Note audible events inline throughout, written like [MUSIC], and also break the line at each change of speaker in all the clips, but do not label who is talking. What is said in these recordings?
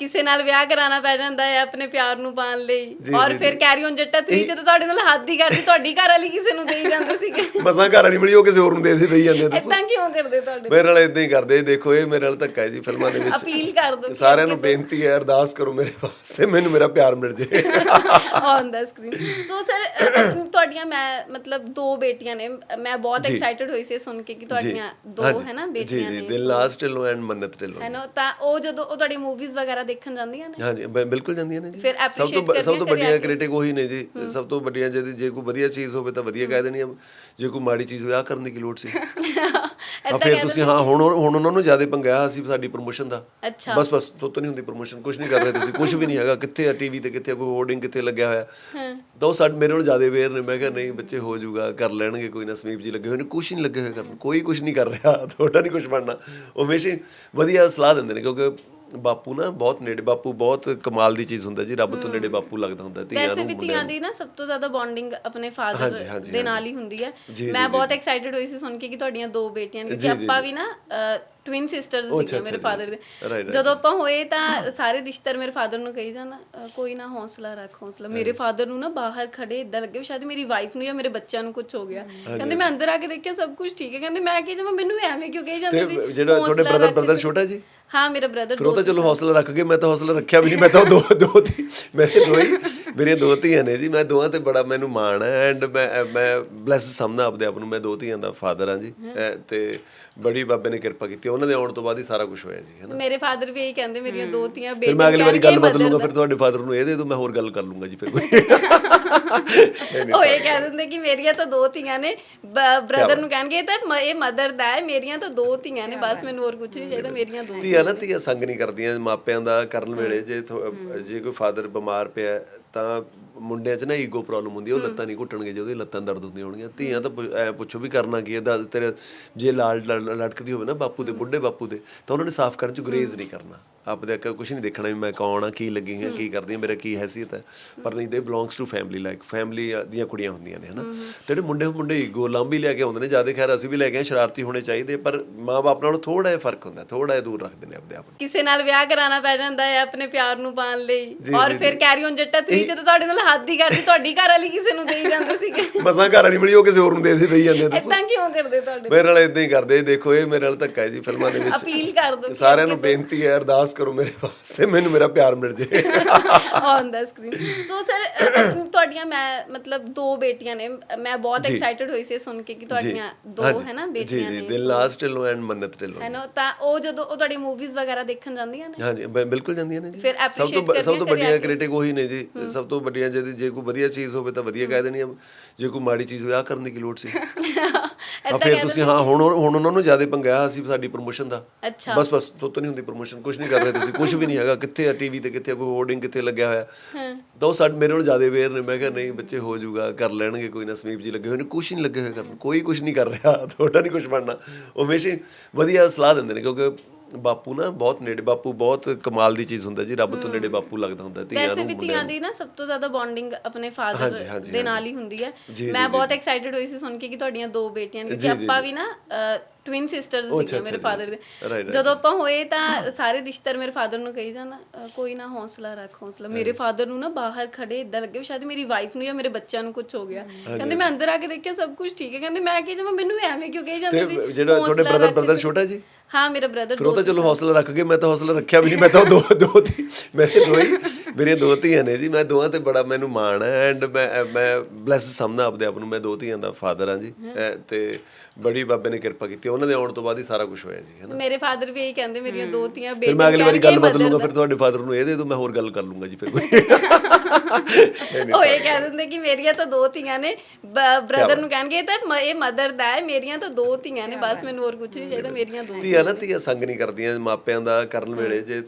ਕਿਸੇ ਨਾਲ ਵਿਆਹ ਕਰਾਉਣਾ ਪੈ ਜਾਂਦਾ ਹੈ ਆਪਣੇ ਪਿਆਰ ਨੂੰ ਪਾਉਣ ਲਈ।
ਜੀ,
ਔਰ
ਜੀ,
ਫਿਰ
ਜੀ।
ਕੈਰੀ ਔਨ ਜੱਟਾ 3 ਚ ਤਾਂ ਤੁਹਾਡੇ ਨਾਲ ਹੱਦ ਹੀ ਕਰਦੀ ਤੁਹਾਡੀ ਘਰ ਵਾਲੀ ਕਿਸੇ ਨੂੰ ਦੇਈ ਜਾਂਦੇ ਸੀਗੇ।
ਮਸਾਂ ਘਰ ਵਾਲੀ ਮਿਲੀ ਉਹ ਕਿਸੇ ਹੋਰ ਨੂੰ ਦੇ ਦੇ ਦਈ ਜਾਂਦੇ ਆ
ਇਦਾਂ ਕਿਉਂ ਕਰਦੇ ਤੁਹਾਡੇ?
ਮੇਰੇ ਨਾਲ ਇਦਾਂ ਹੀ ਕਰਦੇ ਦੇਖੋ ਇਹ ਮੇਰੇ ਨਾਲ ਧੱਕਾ ਹੈ ਜੀ ਫਿਲਮਾਂ ਦੇ ਵਿੱਚ।
ਅਪੀਲ ਕਰ ਦੋ
ਸਾਰਿਆਂ ਨੂੰ ਬੇਨਤੀ ਹੈ ਅਰਦਾਸ ਕਰੋ ਮੇਰੇ ਵਾਸਤੇ ਮੈਨੂੰ ਮੇਰਾ ਪਿਆਰ ਮਿਲ ਜੇ।
On the screen so sir ਤੁਹਾਡੀਆਂ ਮੈਂ ਮਤਲਬ ਦੋ ਬੇਟੀਆਂ ਨੇ। ਮੈਂ ਬਹੁਤ
ਜੀ।
ਐਕਸਾਈਟਡ ਹੋਈ ਸੀ ਸੁਣ ਕੇ ਕਿ ਤੁਹਾਡੀਆਂ ਦੋ
ਹਾਂਜੀ।
ਹੈ ਨਾ
ਜੀ
ਬੇਟੀਆਂ
ਜੀ।
ਨੇ।
ਦਿਲ ਲਾਸਟ ਢਿੱਲੋਂ ਐਂਡ ਮੰਨਤ ਢਿੱਲੋਂ।
ਹੈ ਨਾ ਤਾਂ ਉਹ ਜਦੋਂ ਉਹ ਤੁਹਾਡੀ ਮੂਵੀਜ਼ ਵਗੈਰਾ ਦੇਖਣ ਜਾਂਦੀਆਂ ਨੇ?
ਹਾਂਜੀ ਬ- ਬਿਲਕੁਲ ਜਾਂਦੀਆਂ ਨੇ ਜੀ।
ਫਿਰ
ਸਭ ਤੋਂ ਬ- ਸਭ
ਕਰਦੀਆਂ
ਤੋਂ ਵੱਡੀਆਂ? ਕ੍ਰਿਟਿਕ ਉਹੀ ਨੇ ਜੀ। ਸਭ ਤੋਂ ਵੱਡੀਆਂ ਜੇ ਜੇ ਕੋਈ ਵਧੀਆ ਚੀਜ਼ ਹੋਵੇ ਤਾਂ ਵਧੀਆ ਕਹਿ ਦੇਣੀ ਆ। ਜੇ ਕੋਈ ਮਾੜੀ ਚੀਜ਼ ਹੋਵੇ ਆ ਕਰਨ ਦੀ ਕੀ ਲੋੜ ਸੀ? [LAUGHS] ਆ ਫਿਰ ਤੁਸੀਂ ਹਾਂ ਹੁਣ ਹੁਣ ਉਹਨਾਂ ਨੂੰ ਜ਼ਿਆਦਾ ਪੰਗਾ ਆ ਅਸੀਂ ਸਾਡੀ ਪ੍ਰੋਮੋਸ਼ਨ ਦਾ।
ਅੱਛਾ।
ਬਸ ਬਸ ਤੋਂ ਨਹੀਂ ਹੁੰਦੀ ਪ੍ਰੋਮੋਸ਼ਨ ਕੁਝ ਨਹੀਂ ਕਰ ਰਹੇ ਤੁਸੀਂ ਕੁਝ ਵੀ ਨਹੀਂ ਹੈਗਾ। ਕਿੱਥੇ ਆ ਟੀਵੀ ਤੇ ਕਿੱਥੇ ਕੋਈ ਹੋਰਡਿੰਗ ਕਿੱਥੇ ਲੱਗਿਆ ਹੋਇਆ? ਤਾਂ ਉਹ ਸਾਡੇ ਮੇਰੇ ਨਾਲ ਜ਼ਿਆਦਾ ਅਵੇਅਰ ਨੇ। ਮੈਂ ਕਿਹਾ ਨਹੀਂ ਬੱਚੇ ਹੋ ਜਾਊਗਾ ਕਰ ਲੈਣਗੇ ਕੋਈ ਨਾ ਸਮੀਪ ਜੀ ਲੱਗੇ ਹੋਏ ਨੇ। ਕੁਝ ਨਹੀਂ ਲੱਗੇ ਹੋਏ ਕਰਨ। ਕੋਈ ਕੁਝ ਨਹੀਂ ਕਰ ਰਿਹਾ। ਤੁਹਾਡਾ ਨਹੀਂ ਕੁਝ ਬਣਨਾ। ਉਹ ਹਮੇਸ਼ਾ ਹੀ ਵਧੀਆ ਸਲਾਹ ਦਿੰਦੇ ਨੇ ਕਿਉਂਕਿ ਬਾਪੂ ਨਾ ਬਹੁਤ ਨੇੜੇ ਬਾਪੂ ਬਹੁਤ ਕਮਾਲ ਦੀ ਚੀਜ਼ ਹੁੰਦਾ ਜੀ ਰੱਬ ਤੋਂ ਨੇੜੇ ਬਾਪੂ ਲੱਗਦਾ ਹੁੰਦਾ ਧੀਆਂ
ਵੈਸੇ
ਨੂੰ
ਵੀ ਧੀਆਂ ਦੀ ਨਾ ਸਭ ਤੋਂ ਜ਼ਿਆਦਾ ਬੌਂਡਿੰਗ ਆਪਣੇ ਫਾਦਰ ਦੇ ਨਾਲ ਹੀ ਹੁੰਦੀ ਹੈ। ਮੈਂ ਬਹੁਤ ਐਕਸਾਈਟਡ ਹੋਈ ਸੀ ਸੁਣ ਕੇ ਕਿ ਤੁਹਾਡੀਆਂ ਦੋ ਬੇਟੀਆਂ ਨੇ
ਜੀ,
ਆਪਾਂ। ਵੀ ਨਾ ਟਵਿਨ ਸਿਸਟਰਸ
ਉਹ ਅੱਛਾ,
ਸੀਗੇ ਮੇਰੇ ਫਾਦਰ ਦੇ. ਜਦੋਂ ਆਪਾਂ ਹੋਏ ਤਾਂ ਸਾਰੇ ਰਿਸ਼ਤੇਦਾਰ ਮੇਰੇ ਫਾਦਰ ਨੂੰ ਕਹੀ ਅ, ਕੋਈ ਨਾ ਹੌਸਲਾ ਰੱਖ ਹੌਸਲਾ। ਮੇਰੇ ਫਾਦਰ ਨੂੰ ਨਾ ਬਾਹਰ ਖੜੇ ਇਦਾਂ ਲੱਗੇ ਵੀ ਸ਼ਾਇਦ ਮੇਰੀ ਵਾਈਫ ਨੂੰ ਜਾਂ ਮੇਰੇ ਬੱਚਿਆਂ ਨੂੰ ਕੁਝ ਹੋ ਗਿਆ। ਕਹਿੰਦੇ ਮੈਂ ਅੰਦਰ ਆ ਕੇ ਦੇਖਿਆ ਸਭ ਕੁਝ ਠੀਕ ਹੈ। ਕਹਿੰਦੇ ਮੈਂ ਕੀ ਜਮਾ ਮੈਨੂੰ ਐਵੇਂ ਕਿਉਂ ਕਹੀ ਜਾਂਦੇ ਸੀ?
ਜਿਹੜਾ ਤੁਹਾਡੇ ਬ੍ਰਦਰ। ਬ੍ਰਦਰ ਛੋਟਾ ਜੀ?
ਹਾਂ ਮੇਰਾ ਬ੍ਰਦਰ
ਫਿਰ ਉਹ ਤਾਂ ਚਲੋ ਹੌਸਲਾ ਰੱਖ ਕੇ ਮੈਂ ਤਾਂ ਹੌਸਲਾ ਰੱਖਿਆ ਵੀ ਨਹੀਂ ਮੈਂ ਤਾਂ ਦੋ ਦੋ ਧੀ ਮੇਰੇ ਦੋ ਹੀ ਮੇਰੀਆਂ ਦੋ ਧੀਆਂ ਨੇ ਜੀ ਮੈਂ ਦੋਵਾਂ ਤੇ ਬੜਾ ਮੈਨੂੰ ਮਾਣ ਹੈ ਐਂਡ ਮੈਂ ਮੈਂ ਬਲੈਸ ਸਮਝਦਾ ਆਪਦੇ ਆਪ ਨੂੰ ਮੈਂ ਦੋ ਧੀਆਂ ਦਾ ਫਾਦਰ ਹਾਂ ਜੀ ਤੇ ਬੜੀ ਬਾਬੇ ਨੇ ਕਿਰਪਾ ਕੀਤੀ ਉਹਨਾਂ ਦੇ ਆਉਣ ਤੋਂ ਬਾਅਦ ਹੀ ਸਾਰਾ ਕੁਝ ਹੋਇਆ ਜੀ ਹੈ ਨਾ?
ਮੇਰੇ ਫਾਦਰ ਵੀ ਇਹੀ ਕਹਿੰਦੇ ਮੇਰੀਆਂ ਦੋ
ਫਿਰ
ਬੇਟੀਆਂ
ਮੈਂ ਅਗਲੀ ਵਾਰੀ ਗੱਲ ਬਦਲੂੰਗਾ ਫਿਰ ਤੁਹਾਡੇ ਫਾਦਰ ਨੂੰ ਇਹ ਦੇ ਦੋ ਮੈਂ ਹੋਰ ਗੱਲ ਕਰ ਲੂੰਗਾ ਜੀ ਫਿਰ ਕੋਈ। [LAUGHS]
ਉਹ ਇਹ ਕਹਿ ਦਿੰਦੇ ਕਿ ਮੇਰੀਆਂ ਤਾਂ ਦੋ ਧੀਆਂ ਨੇ ਬ੍ਰਦਰ ਨੂੰ ਕਹਿਣਗੇ ਇਹ ਤਾਂ ਇਹ ਮਦਰ ਦਾ ਹੈ ਮੇਰੀਆਂ ਤਾਂ ਦੋ ਧੀਆਂ ਨੇ ਬਸ ਮੈਨੂੰ ਹੋਰ ਕੁਝ ਨਹੀਂ ਚਾਹੀਦਾ ਮੇਰੀਆਂ ਦੋ
ਧੀਆਂ ਨਾ ਧੀਆਂ ਸੰਗ ਨਹੀਂ ਕਰਦੀਆਂ ਮਾਪਿਆਂ ਦਾ ਕਰਨ ਵੇਲੇ ਜੇ ਜੇ ਕੋਈ ਫਾਦਰ ਬਿਮਾਰ ਪਿਆ ਤਾਂ ਮੁੰਡਿਆਂ 'ਚ ਨਾ ਈਗੋ ਪ੍ਰੋਬਲਮ ਹੁੰਦੀ ਹੈ ਉਹ ਲੱਤਾਂ ਨਹੀਂ ਘੁੱਟਣਗੇ ਜੇ ਉਹਦੀ ਲੱਤਾਂ ਦਰਦ ਹੁੰਦੀਆਂ ਹੋਣਗੀਆਂ। ਧੀਆਂ ਤਾਂ ਪੁ- ਐਂ ਪੁੱਛੋ ਵੀ ਕਰਨਾ ਕੀ ਹੈ ਦੱਸ ਤੇਰੇ ਜੇ ਲਾਲ ਲ- ਲਟਕਦੀ ਹੋਵੇ ਨਾ ਬਾਪੂ ਦੇ ਬੁੱਢੇ ਬਾਪੂ ਦੇ ਤਾਂ ਉਹਨਾਂ ਨੇ ਸਾਫ਼ ਕਰਨ 'ਚ ਗੁਰੇਜ਼ ਨਹੀਂ ਕਰਨਾ। ਆਪਦੇ ਅੱਗੇ ਕੁਝ ਨਹੀਂ ਦੇਖਣਾ ਵੀ ਮੈਂ ਕੌਣ ਆ ਕੀ ਲੱਗੀ ਹਾਂ ਕੀ ਕਰਦੀ ਹਾਂ ਮੇਰਾ ਕੀ ਹੈਸੀਅਤ ਹੈ ਪਰ ਨਹੀਂ they belongs to family like family ਦੀਆਂ ਕੁੜੀਆਂ ਹੁੰਦੀਆਂ ਨੇ ਹਨਾ। ਤੇ ਜਿਹੜੇ ਮੁੰਡੇ ਮੁੰਡੇ ਈਗੋ ਲਾਂਬੀ ਲੈ ਕੇ ਆਉਂਦੇ ਨੇ ਜ਼ਿਆਦਾ ਖੈਰ ਅਸੀਂ ਵੀ ਲੈ ਕੇ ਆਏ ਸ਼ਰਾਰਤੀ ਹੋਣੇ ਚਾਹੀਦੇ ਪਰ ਮਾਂ-ਬਾਪ ਨਾਲੋਂ ਥੋੜਾ ਜਿਹਾ ਫ਼ਰਕ ਹੁੰਦਾ ਥੋੜਾ ਜਿਹਾ ਦੂਰ ਰੱਖਦੇ ਨੇ ਆਪਦੇ ਆਪ ਨੂੰ।
ਕਿਸੇ ਨਾਲ ਵਿਆਹ ਕਰਾਉਣਾ ਪੈ ਜਾਂਦਾ ਹੈ ਆਪਣੇ ਪਿਆਰ ਨੂੰ ਪਾਉਣ ਲਈ ਔਰ ਫਿਰ ਕੈਰੀ ਔਨ ਜੱਟਾ 3 ਚ ਤਾਂ ਤੁਹਾਡੇ ਨਾਲ ਹੱਦ ਹੀ ਕਰਦੀ ਤੁਹਾਡੀ ਘਰ ਵਾਲੀ ਕਿਸੇ ਨੂੰ ਦੇਈ ਜਾਂਦੇ ਸੀਗੇ।
ਮਸਾਂ ਘਰ ਵਾਲੀ ਮਿਲੀ ਉਹ ਕਿਸੇ ਹੋਰ ਨੂੰ ਦੇ ਦੇ ਦਈ ਜਾਂਦੇ ਆ ਦੱਸੋ।
ਇਦਾਂ ਕਿਉਂ ਕਰਦੇ ਤੁਹਾਡੇ?
ਮੇਰੇ ਨਾਲ ਇਦਾਂ ਹੀ ਕਰਦੇ ਦੇਖੋ ਇਹ ਮੇਰੇ ਨਾਲ ਧੱਕਾ ਹੈ ਜੀ ਫਿਲਮਾਂ ਦੇ ਵਿੱਚ।
ਅਪੀਲ ਕਰ ਦੋ
ਸਾਰਿਆਂ ਨੂੰ ਬੇਨਤੀ ਹੈ ਅਰਦਾਸ ਕਰੋ ਮੇਰੇ ਵਾਸਤੇ ਮੈਨੂੰ ਮੇਰਾ ਪਿਆਰ ਮਿਲ ਜੇ।
On the screen so sir ਤੁਹਾਡੀਆਂ ਮੈਂ ਮਤਲਬ ਦੋ ਬੇਟੀਆਂ ਨੇ। ਮੈਂ ਬਹੁਤ
ਜੀ।
ਐਕਸਾਈਟਡ ਹੋਈ ਸੀ ਸੁਣ ਕੇ ਕਿ ਤੁਹਾਡੀਆਂ ਦੋ। ਹੈ ਨਾ
ਜੀ
ਬੇਟੀਆਂ
ਜੀ
ਨੇ।
ਦਿਲ ਲਾਸਟ ਢਿੱਲੋਂ ਐਂਡ ਮੰਨਤ ਢਿੱਲੋਂ।
ਹੈ ਨਾ ਤਾਂ ਉਹ ਜਦੋਂ ਉਹ ਤੁਹਾਡੀ ਮੂਵੀਜ਼ ਵਗੈਰਾ ਦੇਖਣ ਜਾਂਦੀਆਂ ਨੇ?
ਹਾਂਜੀ ਬਿਲਕੁਲ ਜਾਂਦੀਆਂ ਨੇ ਜੀ।
ਫਿਰ
ਸਭ ਤੋਂ
appreciate
ਬ- ਸਭ ਤੋਂ ਵੱਡੀਆਂ ਕ੍ਰਿਟਿਕ ਉਹੀ ਨੇ ਜੀ। ਸਭ ਤੋਂ ਵੱਡੀਆਂ ਜੇ ਜੇ ਕੋਈ ਵਧੀਆ ਚੀਜ਼ ਹੋਵੇ ਤਾਂ ਵਧੀਆ ਕਹਿ ਦੇਣੀ ਜੇ ਕੋਈ ਮਾੜੀ ਚੀਜ਼ ਹੋਵੇ ਆ ਕਰਨ ਦੀ ਕੀ ਲੋੜ ਸੀ? [LAUGHS] ਆ ਫਿਰ ਤੁਸੀਂ ਹਾਂ ਹੁਣ ਹੁਣ ਉਹਨਾਂ ਨੂੰ ਜ਼ਿਆਦਾ ਪੰਗਾ ਆ ਅਸੀਂ ਸਾਡੀ ਪ੍ਰੋਮੋਸ਼ਨ ਦਾ।
ਅੱਛਾ।
ਬਸ ਬਸ ਤੋਂ ਨਹੀਂ ਹੁੰਦੀ ਪ੍ਰੋਮੋਸ਼ਨ ਕੁਝ ਨਹੀਂ ਕਰ ਰਹੇ ਤੁਸੀਂ ਕੁਝ ਵੀ ਨਹੀਂ ਹੈਗਾ ਕਿੱਥੇ ਆ ਟੀਵੀ ਤੇ ਕਿੱਥੇ ਕੋਈ ਹੋਰਡਿੰਗ ਕਿੱਥੇ ਲੱਗਿਆ ਹੋਇਆ? ਤਾਂ ਉਹ ਸਾਡੇ ਮੇਰੇ ਨਾਲ ਜ਼ਿਆਦਾ ਅਵੇਅਰ ਨੇ ਮੈਂ ਕਿਹਾ ਨਹੀਂ ਬੱਚੇ ਹੋ ਜਾਊਗਾ ਕਰ ਲੈਣਗੇ ਕੋਈ ਨਾ ਸਮੀਪ ਜੀ ਲੱਗੇ ਹੋਏ ਨੇ ਕੁਝ ਨਹੀਂ ਲੱਗੇ ਹੋਏ ਕਰਨ ਕੋਈ ਕੁਝ ਨਹੀਂ ਕਰ ਰਿਹਾ ਤੁਹਾਡਾ ਨਹੀਂ ਕੁਝ ਬਣਨਾ। ਉਹ ਹਮੇਸ਼ਾ ਵਧੀਆ ਸਲਾਹ ਦਿੰਦੇ ਨੇ ਕਿਉਂਕਿ ਬਾਪੂ ਨਾ ਬਹੁਤ ਨੇੜੇ ਬਾਪੂ ਬਹੁਤ ਕਮਾਲ ਦੀ ਚੀਜ਼ ਹੁੰਦਾ ਜੀ ਰੱਬ ਤੋਂ ਨੇੜੇ ਬਾਪੂ ਲੱਗਦਾ ਹੁੰਦਾ ਧੀਆਂ
ਵੈਸੇ
ਨੂੰ
ਵੀ ਧੀਆਂ ਦੀ ਨਾ ਸਭ ਤੋਂ ਜ਼ਿਆਦਾ ਬੌਂਡਿੰਗ ਆਪਣੇ ਫਾਦਰ ਦੇ ਨਾਲ ਹੀ ਹੁੰਦੀ ਹੈ। ਮੈਂ ਬਹੁਤ ਐਕਸਾਈਟਡ ਹੋਈ ਸੀ ਸੁਣ ਕੇ ਕਿ ਤੁਹਾਡੀਆਂ ਦੋ ਬੇਟੀਆਂ ਨੇ ਕਿਉਂਕਿ ਆਪਾਂ ਵੀ ਨਾ ਟਵਿਨ ਸਿਸਟਰਸ
ਅੱਛਾ,
ਸੀਗੇ ਮੇਰੇ ਫਾਦਰ ਦੇ. ਜਦੋਂ ਆਪਾਂ ਹੋਏ ਤਾਂ ਸਾਰੇ ਰਿਸ਼ਤੇਦਾਰ ਮੇਰੇ ਫਾਦਰ ਨੂੰ ਕਹੀ ਅ, ਕੋਈ ਨਾ ਹੌਸਲਾ ਰੱਖ ਹੌਸਲਾ। ਮੇਰੇ ਫਾਦਰ ਨੂੰ ਨਾ ਬਾਹਰ ਖੜੇ ਇਦਾਂ ਲੱਗੇ ਵੀ ਸ਼ਾਇਦ ਮੇਰੀ ਵਾਈਫ ਨੂੰ ਜਾਂ ਮੇਰੇ ਬੱਚਿਆਂ ਨੂੰ ਕੁਝ ਹੋ ਗਿਆ। ਕਹਿੰਦੇ ਮੈਂ ਅੰਦਰ ਆ ਕੇ ਦੇਖਿਆ ਸਭ ਕੁਝ ਠੀਕ ਹੈ। ਕਹਿੰਦੇ ਮੈਂ ਕੀ ਜਮਾ ਮੈਨੂੰ ਐਵੇਂ ਕਿਉਂ ਕਹੀ ਜਾਂਦੇ ਸੀ?
ਜਿਹੜਾ ਤੁਹਾਡੇ ਬ੍ਰਦਰ। ਬ੍ਰਦਰ ਛੋਟਾ ਜੀ?
ਹਾਂ ਮੇਰਾ ਬ੍ਰਦਰ
ਫਿਰ ਉਹ ਤਾਂ ਚਲੋ ਹੌਸਲਾ ਰੱਖ ਕੇ ਮੈਂ ਤਾਂ ਹੌਸਲਾ ਰੱਖਿਆ ਵੀ ਨਹੀਂ ਮੈਂ ਤਾਂ ਦੋ ਦੋ ਧੀ ਮੇਰੇ ਦੋ ਹੀ ਮੇਰੀਆਂ ਦੋ ਧੀਆਂ ਨੇ ਜੀ ਮੈਂ ਦੋਵਾਂ ਤੇ ਬੜਾ ਮੈਨੂੰ ਮਾਣ ਹੈ ਐਂਡ ਮੈਂ ਮੈਂ ਬਲੈਸ ਸਮਝਦਾ ਆਪਦੇ ਆਪ ਨੂੰ ਮੈਂ ਦੋ ਧੀਆਂ ਦਾ ਫਾਦਰ ਹਾਂ ਜੀ ਤੇ ਬੜੀ ਬਾਬੇ ਨੇ ਕਿਰਪਾ ਕੀਤੀ ਉਹਨਾਂ ਦੇ ਆਉਣ ਤੋਂ ਬਾਅਦ ਹੀ ਸਾਰਾ ਕੁਝ ਹੋਇਆ ਜੀ ਹੈ ਨਾ?
ਮੇਰੇ ਫਾਦਰ ਵੀ ਇਹੀ ਕਹਿੰਦੇ ਮੇਰੀਆਂ ਦੋ ਧੀਆਂ ਬੇਟੀਆਂ
ਮੈਂ ਅਗਲੀ ਵਾਰੀ ਗੱਲ ਬਦਲੂੰਗਾ ਫਿਰ ਤੁਹਾਡੇ ਫਾਦਰ ਨੂੰ ਇਹ ਦੇ ਦੋ ਮੈਂ ਹੋਰ ਗੱਲ ਕਰ ਲੂੰਗਾ ਜੀ ਫਿਰ ਕੋਈ। [LAUGHS]
ਉਹ ਇਹ ਕਹਿ ਦਿੰਦੇ ਕਿ ਮੇਰੀਆਂ ਤਾਂ ਦੋ ਧੀਆਂ ਨੇ ਬ੍ਰਦਰ ਨੂੰ ਕਹਿਣਗੇ ਇਹ ਤਾਂ ਇਹ ਮਦਰ ਦਾ ਹੈ ਮੇਰੀਆਂ ਤਾਂ ਦੋ ਧੀਆਂ ਨੇ ਬਸ ਮੈਨੂੰ ਹੋਰ ਕੁਝ ਨਹੀਂ ਚਾਹੀਦਾ ਮੇਰੀਆਂ ਦੋ
ਧੀਆਂ ਨਾ ਧੀਆਂ ਸੰਗ ਨਹੀਂ ਕਰਦੀਆਂ ਮਾਪਿਆਂ ਦਾ ਕਰਨ ਵੇਲੇ ਜੇ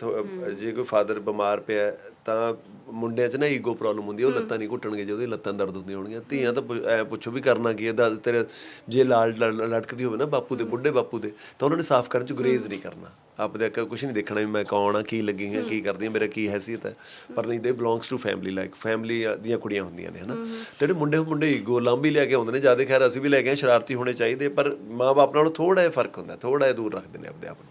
ਜੇ ਕੋਈ ਫਾਦਰ ਬਿਮਾਰ ਪਿਆ ਤਾਂ ਮੁੰਡਿਆਂ 'ਚ ਨਾ ਈਗੋ ਪ੍ਰੋਬਲਮ ਹੁੰਦੀ ਹੈ ਉਹ ਲੱਤਾਂ ਨਹੀਂ ਘੁੱਟਣਗੇ ਜੇ ਉਹਦੀ ਲੱਤਾਂ ਦਰਦ ਹੁੰਦੀਆਂ ਹੋਣਗੀਆਂ। ਧੀਆਂ ਤਾਂ ਪੁ- ਐਂ ਪੁੱਛੋ ਵੀ ਕਰਨਾ ਕੀ ਹੈ ਦੱਸ ਤੇਰੇ ਜੇ ਲਾਲ ਲ- ਲਟਕਦੀ ਹੋਵੇ ਨਾ ਬਾਪੂ ਦੇ ਬੁੱਢੇ ਬਾਪੂ ਦੇ ਤਾਂ ਉਹਨਾਂ ਨੇ ਸਾਫ਼ ਕਰਨ 'ਚ ਗੁਰੇਜ਼ ਨਹੀਂ ਕਰਨਾ। ਆਪਦੇ ਅੱਗੇ ਕੁਝ ਨਹੀਂ ਦੇਖਣਾ ਵੀ ਮੈਂ ਕੌਣ ਆ ਕੀ ਲੱਗੀ ਹਾਂ। ਕੀ ਕਰਦੀ ਹਾਂ ਮੇਰਾ ਕੀ ਹੈਸੀਅਤ ਹੈ। ਪਰ ਨਹੀਂ they belongs to family like family ਦੀਆਂ ਕੁੜੀਆਂ ਹੁੰਦੀਆਂ ਨੇ ਹਨਾ। ਤੇ ਜਿਹੜੇ ਮੁੰਡੇ ਮੁੰਡੇ ਈਗੋ ਲਾਂਬੀ ਲੈ ਕੇ ਆਉਂਦੇ ਨੇ ਜ਼ਿਆਦਾ ਖੈਰ ਅਸੀਂ ਵੀ ਲੈ ਕੇ ਆਏ ਸ਼ਰਾਰਤੀ ਹੋਣੇ ਚਾਹੀਦੇ ਪਰ ਮਾਂ-ਬਾਪ ਨਾਲੋਂ ਥੋੜਾ ਜਿਹਾ ਫ਼ਰਕ ਹੁੰਦਾ ਥੋੜਾ ਜਿਹਾ ਦੂਰ ਰੱਖਦੇ ਨੇ ਆਪਦੇ ਆਪ ਨੂੰ।